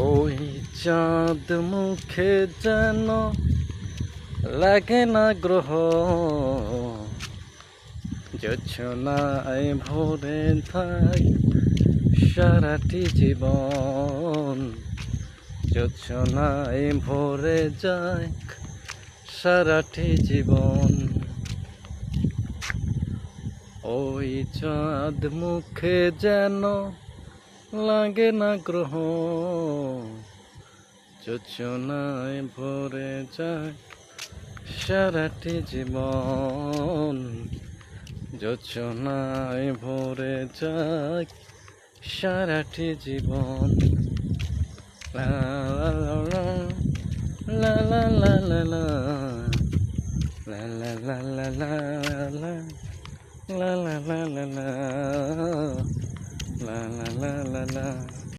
ওই চাঁদ মুখে যেন লাগে না গ্রহ। যোছনায় ভরে থাক সারাটি জীবন। যোছনায় ভরে যাক সারাটি জীবন। ওই চাঁদ মুখে যেন লাগে না গ্রহ যোচনায় ভরে যায় সারাটি জীবন যোচনায় ভরে যায় সারাটি জীবন লা লা লা লা লা লা লা লা লা লা লা লা লা la la la la la la la la.